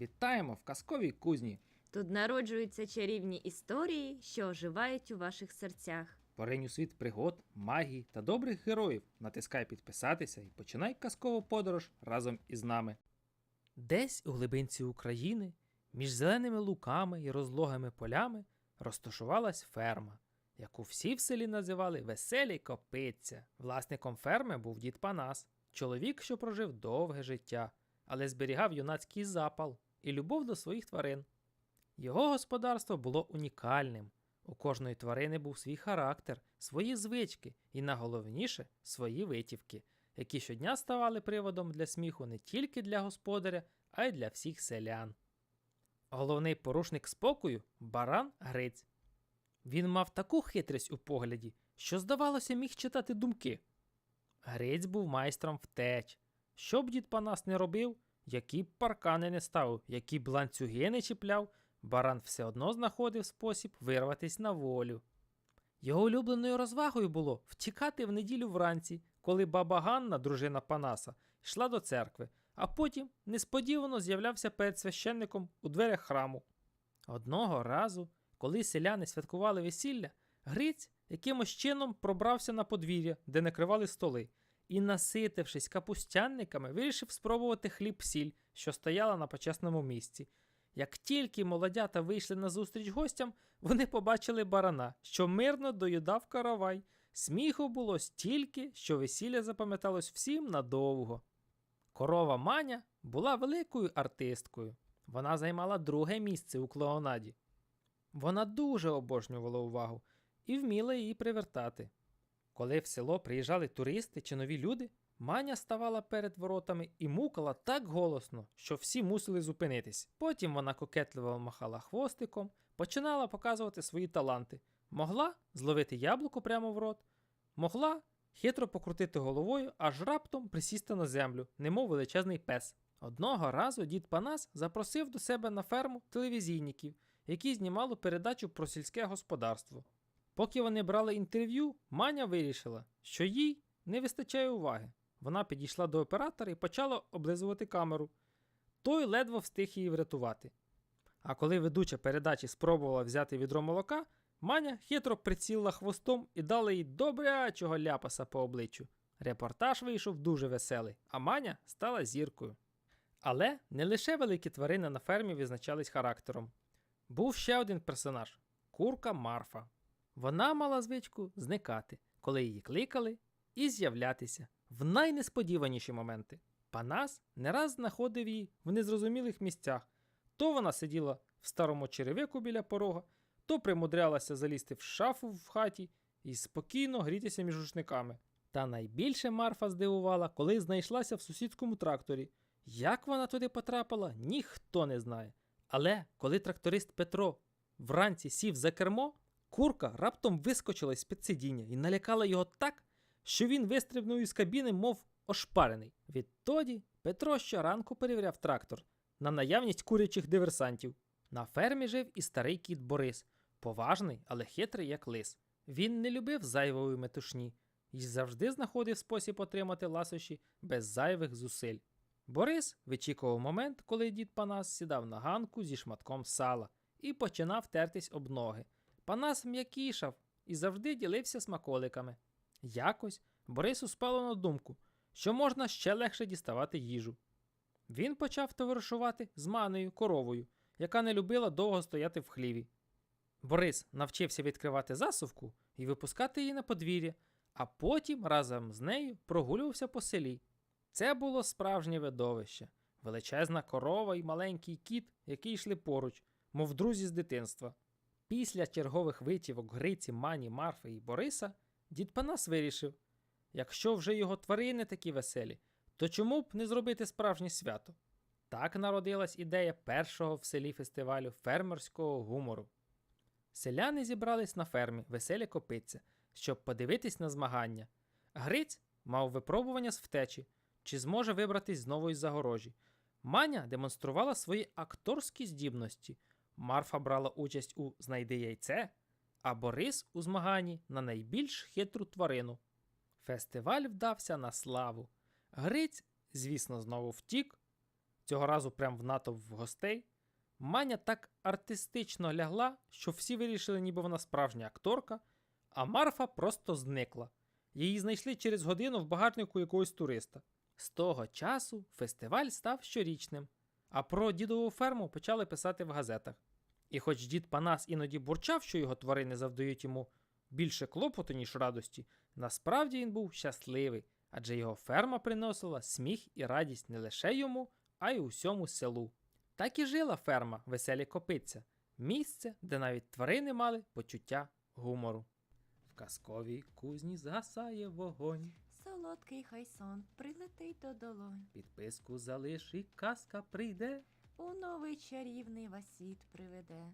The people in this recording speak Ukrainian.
Вітаємо в казковій кузні. Тут народжуються чарівні історії, що оживають у ваших серцях. Поринь у світ пригод, магії та добрих героїв. Натискай підписатися і починай казкову подорож разом із нами. Десь у глибинці України, між зеленими луками і розлогими полями, розташувалась ферма, яку всі в селі називали Веселі Копиця. Власником ферми був дід Панас, чоловік, що прожив довге життя, але зберігав юнацький запал і любов до своїх тварин. Його господарство було унікальним. У кожної тварини був свій характер, свої звички і, найголовніше, свої витівки, які щодня ставали приводом для сміху не тільки для господаря, а й для всіх селян. Головний порушник спокою баран Гриць. Він мав таку хитрість у погляді, що, здавалося, міг читати думки. Гриць був майстром втеч. Що б дід Панас не робив, які б паркани не ставив, які б ланцюги не чіпляв, баран все одно знаходив спосіб вирватись на волю. Його улюбленою розвагою було втікати в неділю вранці, коли баба Ганна, дружина Панаса, йшла до церкви, а потім несподівано з'являвся перед священником у дверях храму. Одного разу, коли селяни святкували весілля, Гриць якимось чином пробрався на подвір'я, де накривали столи, і, наситившись капустянниками, вирішив спробувати хліб-сіль, що стояла на почесному місці. Як тільки молодята вийшли на зустріч гостям, вони побачили барана, що мирно доїдав каравай. Сміху було стільки, що весілля запам'яталось всім надовго. Корова Маня була великою артисткою. Вона займала друге місце у клоунаді. Вона дуже обожнювала увагу і вміла її привертати. Коли в село приїжджали туристи чи нові люди, Маня ставала перед воротами і мукала так голосно, що всі мусили зупинитись. Потім вона кокетливо махала хвостиком, починала показувати свої таланти. Могла зловити яблуко прямо в рот, могла хитро покрутити головою, аж раптом присісти на землю, немов величезний пес. Одного разу дід Панас запросив до себе на ферму телевізійників, які знімали передачу про сільське господарство. Поки вони брали інтерв'ю, Маня вирішила, що їй не вистачає уваги. Вона підійшла до оператора і почала облизувати камеру. Той ледве встиг її врятувати. А коли ведуча передачі спробувала взяти відро молока, Маня хитро прицілила хвостом і дала їй добрячого ляпаса по обличчю. Репортаж вийшов дуже веселий, а Маня стала зіркою. Але не лише великі тварини на фермі визначались характером. Був ще один персонаж курка Марфа. Вона мала звичку зникати, коли її кликали, і з'являтися в найнесподіваніші моменти. Панас не раз знаходив її в незрозумілих місцях. То вона сиділа в старому черевику біля порога, то примудрялася залізти в шафу в хаті і спокійно грітися між рушниками. Та найбільше Марфа здивувала, коли знайшлася в сусідському тракторі. Як вона туди потрапила, ніхто не знає. Але коли тракторист Петро вранці сів за кермо, курка раптом вискочила з під сидіння і налякала його так, що він вистрибнув із кабіни, мов ошпарений. Відтоді Петро щоранку перевіряв трактор на наявність курячих диверсантів. На фермі жив і старий кіт Борис, поважний, але хитрий, як лис. Він не любив зайвої метушні і завжди знаходив спосіб отримати ласощі без зайвих зусиль. Борис вичікував момент, коли дід Панас сідав на ганку зі шматком сала і починав тертись об ноги. Панас м'якішав і завжди ділився смаколиками. Якось Борису спало на думку, що можна ще легше діставати їжу. Він почав товаришувати з манею коровою, яка не любила довго стояти в хліві. Борис навчився відкривати засувку і випускати її на подвір'я, а потім разом з нею прогулювався по селі. Це було справжнє видовище, величезна корова і маленький кіт, які йшли поруч, мов друзі з дитинства. Після чергових витівок Гриці, Мані, Марфи і Бориса дід Панас вирішив, якщо вже його тварини такі веселі, то чому б не зробити справжнє свято? Так народилась ідея першого в селі фестивалю фермерського гумору. Селяни зібрались на фермі веселі копиця, щоб подивитись на змагання. Гриць мав випробування з втечі, чи зможе вибратись знову із загорожі. Маня демонструвала свої акторські здібності. Марфа брала участь у Знайди яйце, а Борис у змаганні на найбільш хитру тварину. Фестиваль вдався на славу. Гриць, звісно, знову втік. цього разу прям в натовп гостей, Маня так артистично лягла, що всі вирішили, ніби вона справжня акторка, а Марфа просто зникла. Її знайшли через годину в багажнику якогось туриста. З того часу фестиваль став щорічним, а про дідову ферму почали писати в газетах. І хоч дід Панас іноді бурчав, що його тварини завдають йому більше клопоту, ніж радості, насправді він був щасливий, адже його ферма приносила сміх і радість не лише йому, а й усьому селу. Так і жила ферма Веселі Копиця, місце, де навіть тварини мали почуття гумору. В казковій кузні згасає вогонь. Солодкий хай сон прилетить до долонь. Підписку залиш і казка прийде. У новий чарівний вас світ приведе.